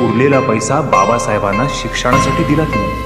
उरलेला पैसा बाबासाहेबांना शिक्षणासाठी दिला तिने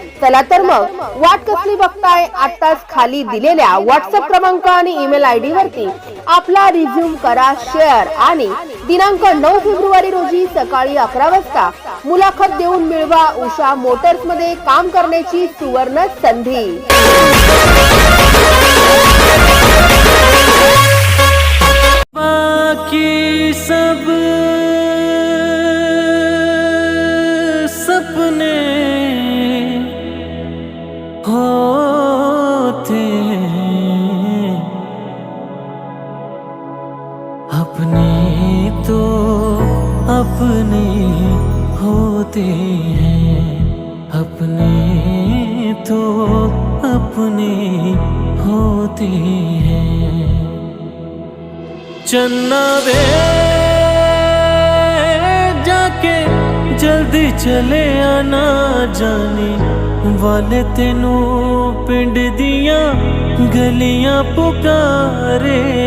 चला तर मग वाट कसली बघताय? आताच खाली दिलेल्या व्हॉट्सअप क्रमांक आणि ईमेल आय डी वरती आपला रिझ्यूम करा शेअर आणि दिनांक नऊ फेब्रुवारी रोजी सकाळी अकरा वाजता मुलाखत देऊन मिळवा उषा मोटर्समध्ये काम करण्याची सुवर्ण संधी. बाकी सब अपने होते हैं अपने तो अपने होते हैं चन्ना वे जाके जल्दी चले आना जाने वाले तेनू पिंड दिया गलियां पुकारेगी